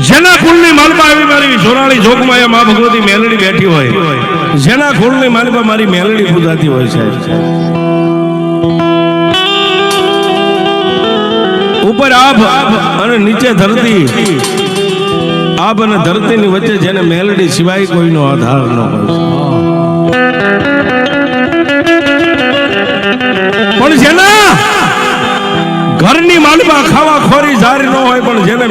જેના કુળની માલપા આવી મારી જોરાળી જોગમાં મા ભગવતી મેલડી બેઠી હોય, જેના કુળની માલપા મારી મેલડી પૂજાતી હોય છે ઉપર આભ અને નીચે ધરતી. આભ અને ધરતીની વચ્ચે જેને મેલડી સિવાય કોઈનો આધાર ન હોય. પણ જેના ઘરની માલમાં ખાવા ખોરી જારી ન હોય, પણ જેને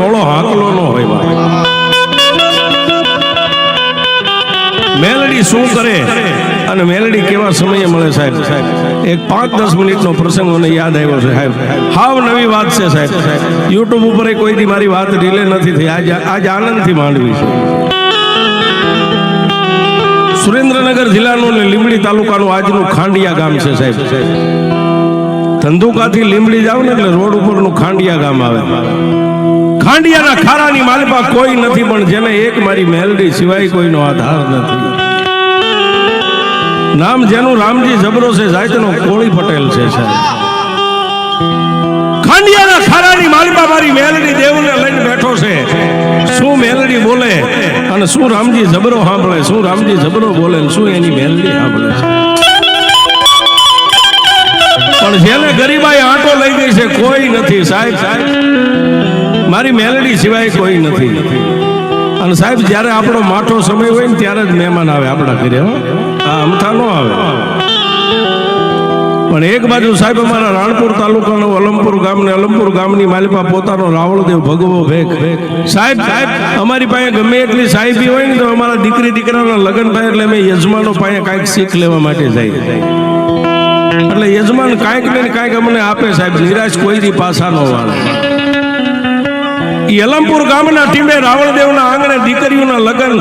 મોળો હાકલો ન હોય. મેલડી શું કરે અને મેલડી કેવા સમયે મળે સાહેબ? સાહેબ એક પાંચ દસ મિનિટનો પ્રસંગ મને યાદ આવ્યો છે સાહેબ. હાવ નવી વાત છે સાહેબ. યુટ્યુબ ઉપર એ કોઈ દી મારી વાત રિલે નથી થઈ. આજ આજ આનંદથી માંડવી છે. સુરેન્દ્રનગર જિલ્લાનું ને લીંબડી તાલુકાનું આજનું ખાંડિયા ગામ છે સાહેબ. ધંધુકાથી લીંબડી જાવ ને એટલે રોડ ઉપરનું ખાંડિયા ગામ આવે. ખાંડિયાના ખારાની માલપા કોઈ નથી, પણ જેને એક મારી મેલડી સિવાય કોઈનો આધાર નથી. નામ જેનું રામજી જબરો છે જાયતનો કોળી પટેલ છે, સાહેબ. ખાંડિયાના ખારાની માલપા મારી મેલડી દેવને લઈને બેઠો છે. શું મેલડી બોલે અને શું રામજી જબરો સાંભળે? શું રામજી જબરો બોલે શું એની મેલડી સાંભળે છે? પણ જેને ગરીબાઈ આંટો લઈ ગઈ છે, કોઈ નથી સાહેબ સાહેબ. મારી મેલડી સિવાય કોઈ નથી. અને સાહેબ, જ્યારે આપણો માઠો સમય હોય ને ત્યારે જ મહેમાન આવે આપણા ઘરે આ અમથા ન આવે. પણ એક બાજુ સાહેબ અમારા રાણપુર તાલુકાનો અલમપુર ગામ ને અલમપુર ગામની માલિપા પોતાનો રાવળદેવ ભગવો ભેખ સાહેબ સાહેબ, અમારી પાસે ગમે એટલી સાહેબી હોય ને તો અમારા દીકરી દીકરાના લગ્ન થાય એટલે અમે યજમાનો પાસે કાંઈક શીખ લેવા માટે જાય એટલે યજમાન કાંઈક ને કાંઈક અમને આપે સાહેબ, નિરાશ કોઈની પાછા ન વાળે. ઈ અલમપુર ગામના ટીમે રાવણદેવના આંગણે દીકરીઓના લગ્ન.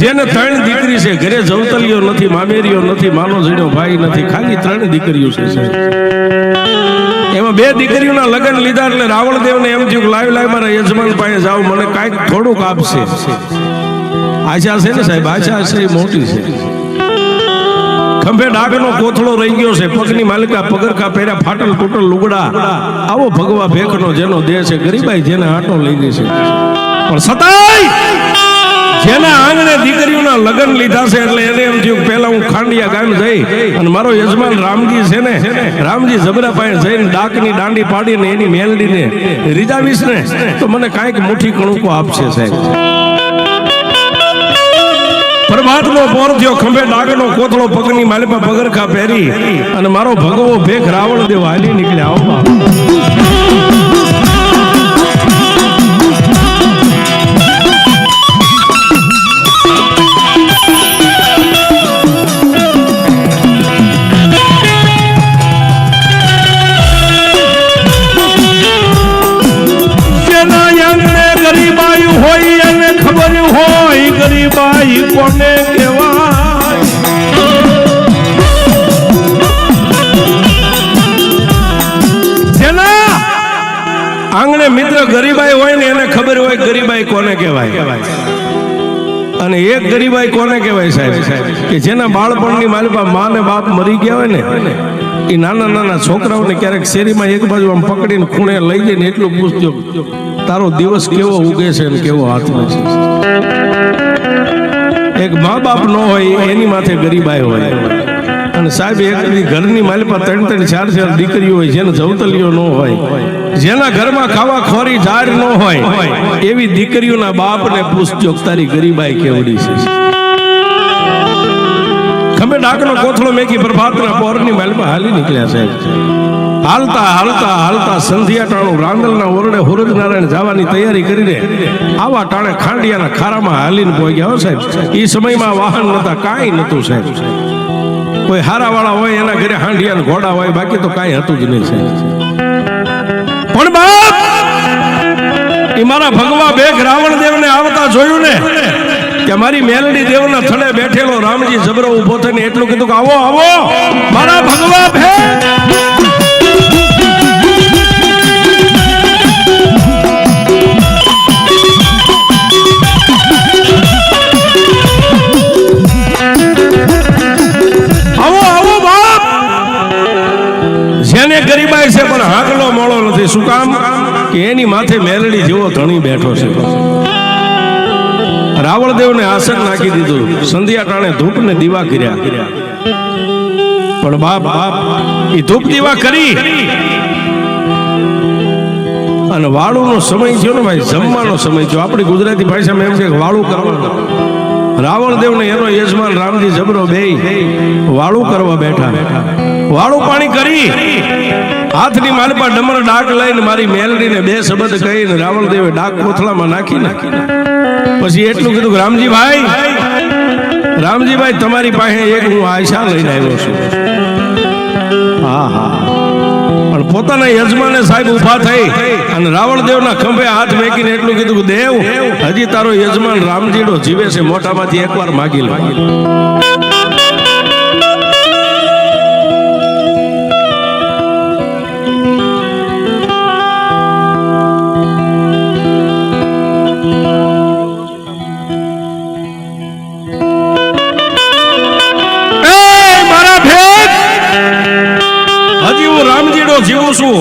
જેને ત્રણ દીકરી છે, ઘરે જવતલીઓ નથી મામેરીઓ નથી માનો જીણ્યો ભાઈ નથી, ખાલી ત્રણ દીકરીઓ છે એમાં બે દીકરીઓના લગ્ન લીધા એટલે રાવણદેવને એમ થયું લાઈવ લાવ મારા યજમાન પાસે જાવ મને કાંઈક થોડુંક આપશે. આશા છે ને સાહેબ? આશા છે મોટી છે. ખંભે ડાગનો કોથળો રહી ગયો છે. પગની માલિકા પગરખા પહેર્યા, ફાટલ તૂટલ લુગડા. આવો ભગવા ભેખનો જેનો દેહ છે, ગરીબાઈ જેને આટો લઈ ગઈ છે. પણ સતાય જેના આંગણે દીકરીઓના લગ્ન લીધા છે, એટલે એને એમ થયું પહેલા હું ખાંડિયા ગામ જઈ અને મારો યજમાન રામજી છે ને, રામજી જબરા પાસે જઈને ડાકની દાંડી પાડીને એની મેલડીને રીજાવીશ ને, તો મને કાંઈક મુઠ્ઠી કણુકો આપશે સાહેબ. પ્રભાતનો પોર થયો, ખંભે ડાગનો કોથળો પગની માલિપા પગરખા પહેરી અને મારો ભગવો ભેખ રાવણ દેવ હાલી નીકળ્યા. આવો કોને કહેવાય આંગણે મિત્ર ગરીબાઈ હોય ને એને ખબર હોય ગરીબાઈ કોને કહેવાય? અને એક ગરીબાઈ કોને કહેવાય સાહેબ? કે જેના બાળપણની માલિકા મા ને બાપ મરી ગયા હોય ને, એ નાના નાના છોકરાઓને ક્યારેક શેરીમાં એક બાજુ આમ પકડીને ખૂણે લઈ જઈને એટલું પૂછજો, તારો દિવસ કેવો ઉગે છે અને કેવો હાથમાં છે? એક મા બાપ ન હોય, એની માથે ગરીબાઈ હોય. અને સાહેબ, એક ઘરની માલિકા ત્રણ ત્રણ ચાર ચાર દીકરીઓ હોય, જેને જવતલીઓ ન હોય, જેના ઘરમાં ખાવા ખોરી ઝાડ ન હોય, એવી દીકરીઓના બાપને પૂછજો તારી ગરીબાઈ કેવડી છે. ખમે ડાકનો કોથળો મેકી પ્રભાતના પોરની માલિકા હાલી નીકળ્યા સાહેબ હાલતા હાલતા હાલતા સંધ્યા ટાણું રાંદલના ઓરડે હુરજ નારાયણ જવાની તૈયારી કરીને આવા ટાણે ખાંડિયાના ખારામાં હાલીને પહોંચ્યા હો સાહેબ. એ સમયમાં વાહન નતા, કાંઈ નતું સાહેબ. કોઈ હારાવાળા હોય, એના ઘરે હાંડિયા ઘોડા હોય, બાકી તો કાંઈ હતું જ નહીં સાહેબ. પણ બાપ એ મારા ભગવા બેગ રાવણ દેવને આવતા જોયું ને, કે મારી મેલડી દેવના થડે બેઠેલો રામજી જબરો ઊભો થઈને એટલું કીધું કે આવો આવો, મારા ભગવા ભેગ. માથે મેલડી જેવો ધણી બેઠો છે. રાવણદેવને આસન નાખી દીધું. સંધ્યા ટાણે ધૂપ ને દીવા કર્યા. પણ બાપ બાપ એ ધૂપ દીવા કરી. અને વાળુનો સમય થયો ને ભાઈ, જમવાનો સમય થયો. આપણી ગુજરાતી ભાષામાં એમ છે વાળું કરવાનું રાવણદેવ ને એનો યજમાન રામજી જબરો બે વાળું કરવા બેઠા. વાળું પાણી કરી. હાથની માલપા ડમર ડાક લઈને મારી મેલડીને બે શબ્દ કહીને રાવણદેવે ડાક કોથળામાં નાખી નાખી. પછી એટલું કીધું કે રામજીભાઈ રામજીભાઈ, તમારી પાસે એક હું આશા લઈને આવ્યો છું. હા હા. પણ પોતાના યજમાને સાહેબ ઊભા થઈ અને રાવણદેવના ખંભે હાથ મેકીને એટલું કીધું દેવ, હજી તારો યજમાન રામજીડો જીવે છે મોટામાંથી એકવાર માગી લો. જીવું છું.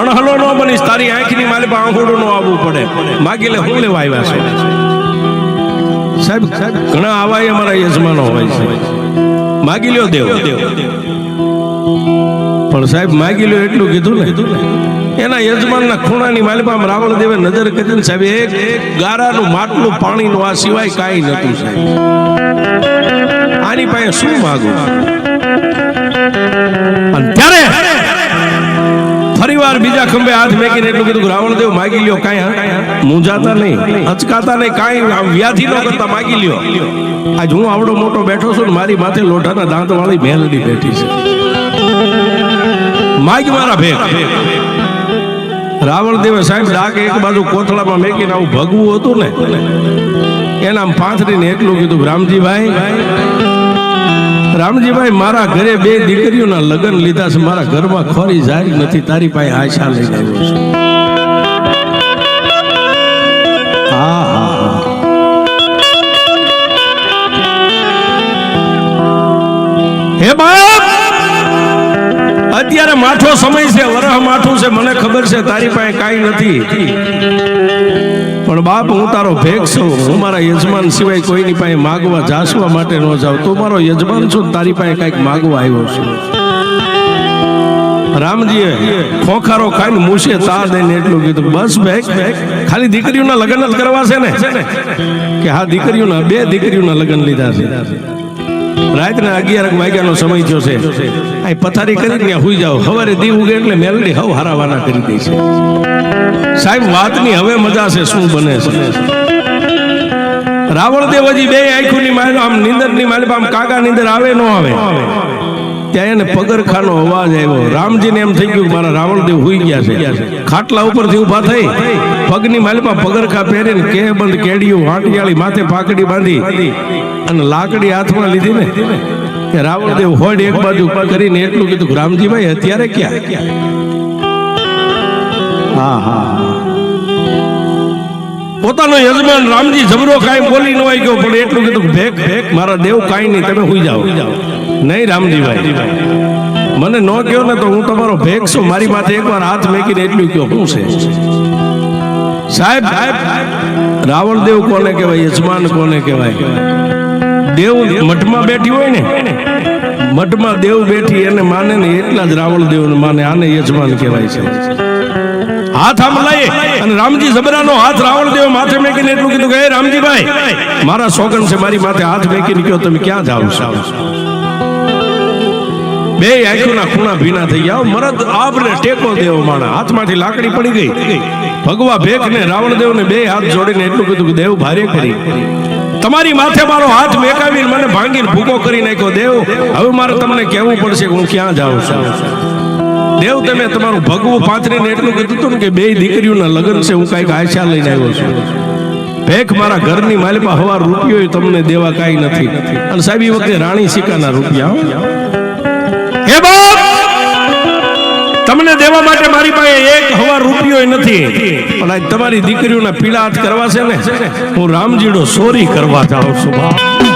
અણહલો ન બનીશ તારી આંખની માલે પર આંખોડું ન આવવું પડે. માગી લે હું લેવા આવ્યા છે? સાહેબ, ઘણા આવા અમારા યજમાનો હોય છે. માગી લ્યો દેવ. પણ સાહેબ, માગી લ્યો એટલું કીધું ને. એના યજમાનના ખૂણાની માલિપામ રાવણ દેવે નજર કરી ને સાહેબ, એક ગારાનું માટલું પાણીનું આ સિવાય કાંઈ નતું સાહેબ. આની પાસે શું માગું? અને ત્યારે ફરીવાર બીજા ખંભે હાથ મેકીને એટલું કીધું, રાવણ દેવ માગી લ્યો કાંઈ મૂંઝાતા નહીં, અચકાતા નહીં, કાંઈ વ્યાધિ ન કરતા માગી લ્યો. આજ હું આવડો મોટો બેઠો છું ને મારી માથે લોઢાના દાંત વાળી મેલડી બેઠી છે. માગ મારા ભેગ. રાવણદેવે સાહેબ ડાક એક બાજુ કોથળામાં મેકીને આવું ભગવું હતું ને એના પાથરીને એટલું કીધું રામજીભાઈ રામજીભાઈ, મારા ઘરે બે દીકરીઓના લગ્ન લીધા છે. મારા ઘરમાં ખોરી જારી નથી. તારી પાસે આશા લઈને આવ્યો છું. હા બાપ! અત્યારે માઠો સમય છે, વરહ માઠું છે. મને ખબર છે, તારી પાસે કાંઈ નથી. પણ બાપ, હું તારો ભેગ છું. હું મારા યજમાન સિવાય કોઈની પાસે માગવા જાસવા માટે ન જાઉં. તું મારો યજમાન છું, તારી પાસે કાંઈક માગવા આવ્યો છું. રામજીએ ખોખારો ખાઈને મૂછે તા દઈને એટલું કીધું, બસ ભેગ, ખાલી દીકરીઓના લગ્ન જ કરવા છે ને? કે હા, દીકરીઓના, બે દીકરીઓના લગ્ન લીધા છે. રાતના અગિયાર વાગ્યાનો સમય થયો છે. અહીં પથારી કરી ત્યાં હુઈ જાઓ. સવારે દી ઉગે એટલે મેલડી હવ હારાવાના કરી દે છે. સાહેબ, વાતની હવે મજા છે, શું બને છે? રાવણ હજી બે આંખોની માલ આમ નીંદરની માલ આમ કાકા નીંદર આવે ન આવે? ત્યાં એને પગરખાનો અવાજ આવ્યો. રામજીને એમ થઈ ગયું મારા મારા રાવણદેવ હોઈ ગયા છે. ખાટલા ઉપરથી ઊભા થઈ. પગની માલમાં પગરખા પહેરીને કે બંધ કેડિયું વાંટિયાળી માથે પાકડી બાંધી અને લાકડી હાથમાં લીધી ને કે રાવણદેવ હોડ એક બાજુ કરીને એટલું કીધું રામજીભાઈ અત્યારે ક્યાં? હા હા પોતાનો યજમાન રામજી જબરો કાંઈ બોલી ન હોય ગયો પણ એટલું કીધું ભેક ભેક મારા દેવ કાંઈ નહીં તમે હોઈ જાઓ. નહીં, રામજીભાઈ. મને ન કહો ને તો હું તમારો ભેગ છું. મારી માથે એકવાર હાથ મેકીને એટલું કહો હું છે? સાહેબ રાવણ દેવ કોને કહેવાય, યજમાન કોને કહેવાય? દેવ મઠમાં બેઠી હોય ને, મઠમાં દેવ બેઠી એને માને ને એટલા જ રાવણ દેવને માને, આને યજમાન કહેવાય છે. હાથ આમ લઈએ અને રામજી જબરાનો હાથ રાવણ દેવ માથે મેકીને એટલું કીધું કે રામજીભાઈ, મારા સોગન છે, મારી માથે હાથ મેકીને કહો તમે ક્યાં જાઓ છો? બે આંખોના ખૂણા ભીના થઈ ગયા. મરદ આપને ટેકો દેવો માણા. હાથમાંથી લાકડી પડી ગઈ. ભગવા ભેખ ને રાવણદેવ ને બે હાથ જોડીને એટલું કીધું કે દેવ ભારે કરી. તમારી માથે મારો હાથ મેકાવીને મને ભાંગીને ભૂકો કરી નાખ્યો. દેવ, હવે મારે તમને કહેવું પડશે કે હું ક્યાં જાઉં છું? દેવ, તમે તમારું ભગવું પાથરીને એટલું કીધું હતું કે બે દીકરીઓના લગ્ન છે, હું કાંઈક આશા લઈને આવ્યો છું. ભેખ મારા ઘરની માલિકા હવા રૂપિયો તમને દેવા કાંઈ નથી. અને સાહેબ એ વખતે રાણી સિક્કાના રૂપિયા હો. બાપ તમને દેવા માટે મારી પાસે એક હવા રૂપિયો નથી પણ આજ તમારી દીકરીઓના પીડા હાથ કરવા છે ને, હું રામજીડો સોરી કરવા જાઉં છું, બાપ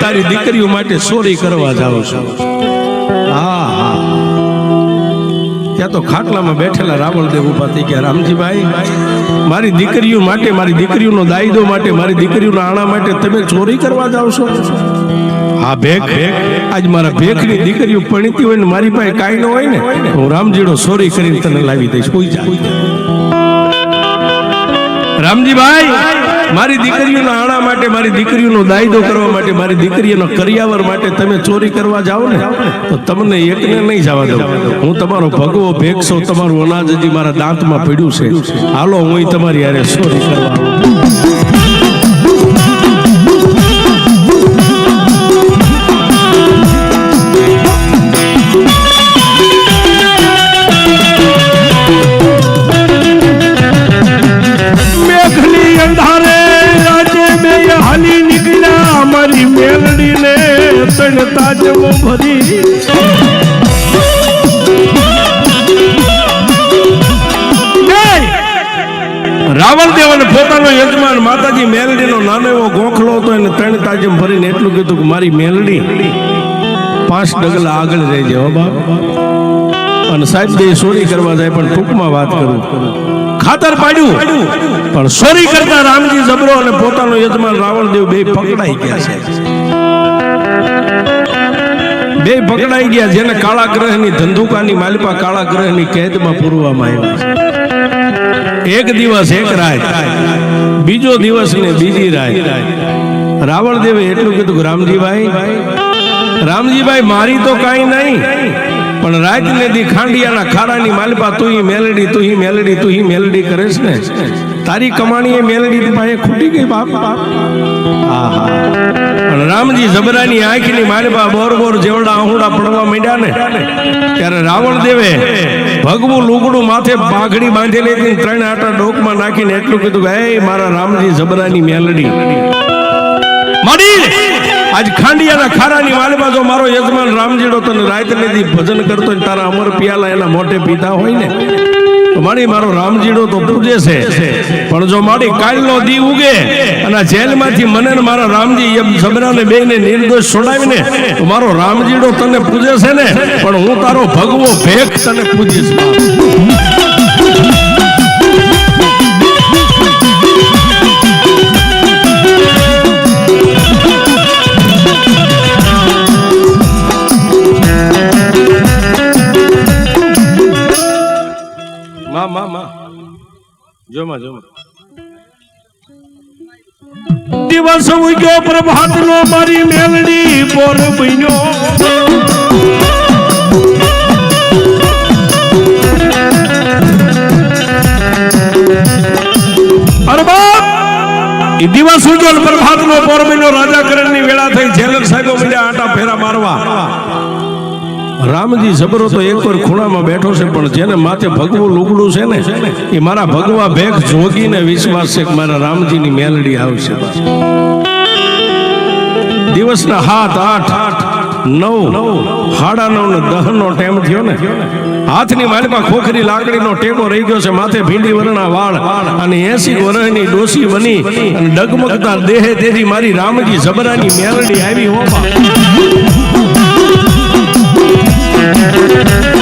તારી દીકરીઓ માટે ચોરી કરવા જાઉં છું. હા હા. ત્યાં તો ખાટલામાં બેઠેલા રાવણદેવ ઊભા થઈ ગયા. રામજીભાઈ, મારી દીકરીઓ માટે, મારી દીકરીઓનો દાયદો માટે, મારી દીકરીઓના આણા માટે તમે ચોરી કરવા જાવ છો? હા ભેખ આજ મારા ભેખની દીકરીઓ પણીતી હોય ને મારી પાસે કાંઈ ન હોય ને, હું રામજીનો ચોરી કરીને તને લાવી દઈશ. કોઈ જા રામજીભાઈ! મારી દીકરીઓના આણા માટે, મારી દીકરીઓનો દાયદો કરવા માટે, મારી દીકરીઓનો કરિયાવર માટે તમે ચોરી કરવા જાઓ ને, તો તમને એકને નહીં જવા દઉં. હું તમારો ભગવો ભેગશો, તમારું અનાજ હજી મારા દાંતમાં પડ્યું છે. હાલો, હું તમારી યારે ચોરી કરવા નીકળ્યા મેલડી ને તણ તાજવો ભરી રાવણ દેવ અને પોતાનો યજમાન માતાજી મેલડીનો નાનો એવો ગોખલો હતો એને ત્રણ તાજમ ભરીને એટલું કીધું કે મારી મેલડી પાંચ ડગલા આગળ રહેજે હો અને સાહેબ સોરી કરવા જાય, પણ ટૂંકમાં વાત કરું. ખાતર પાડ્યું. પણ સોરી કરતા રામજી જબરો અને પોતાનો યજમાન રાવણદેવ બે પકડાઈ ગયા છે. બે પકડાઈ ગયા જેને કાળા ગ્રહની ધંધુકાની માલિપા કાળા ગ્રહની કેદમાં પૂરવામાં આવ્યા એક દિવસ એક રાત, બીજો દિવસ ને બીજી રાત. રાવણદેવે એટલું કીધું રામજીભાઈ રામજીભાઈ, મારી તો કાંઈ નહીં. પણ રાત દી ખાંડિયાના ખારાની માલપા તું ઈ મેલડી, તું ઈ મેલડી, તું ઈ મેલડી કરેશ ને? તારી કમાણી એ મેલડી પાસે ખૂટી ગઈ બાપ. પણ રામજી જબરાની આંખની માલપા બોર બોર જેવડા આહુડા પડવા માંડ્યા ને, ત્યારે રાવણ દેવે ભગવું લુગડું માથે બાઘડી બાંધેલી હતી ત્રણ આટા ડોકમાં નાખીને એટલું કીધું કે હે મારા રામજી જબરાની મેલડી. માડી આજ ખાંડિયાના ખારાની વાલમાં જો મારો યજમાન રામજીડો તને રાત લેતી ભજન કરતો ને તારા અમર પિયાલા એના મોઢે પીતા હોય ને મારી મારો રામજીડો તો પૂજે છે. પણ જો મારી કાલનો દી ઉગે અને જેલમાંથી મને ને મારા રામજી એમ જબરાને બેને નિર્દોષ છોડાવીને, તો મારો રામજીડો તને પૂજે છે ને, પણ હું તારો ભગવો ભેખ તને પૂજીશ જોમાં જોમાં. દિવસ ઉગ્યો પ્રભાત નો મારી મેલડી બોર બન્યો. દિવસ ઉજ્જવલ ને પ્રભાત નો પોર મહિનો રાજા કરણની વેળા થઈ, જેલર સાહેબો મળ્યા આટા ફેરા મારવા. રામજી જબરો તો એક વાર ખૂણામાં બેઠો છે, પણ જેને માથે ભગવું લુગડું છે ને, એ મારા ભગવા ભેખ જોગીને વિશ્વાસ છે કે મારા રામજીની મેલડી આવશે. દિવસના હાથ આઠ, નવ હાડા નવ ને દહ નો ટેમ થયો ને, હાથની માલિકા ખોખરી લાકડીનો ટેકો રહી ગયો છે, માથે ભીંડી વરણા વાળ અને એસી વરણની ડોસી બની અને ડગમગતા દેહે તેથી મારી રામજી જબરાની મેલડી આવી હો બાપ. આવડી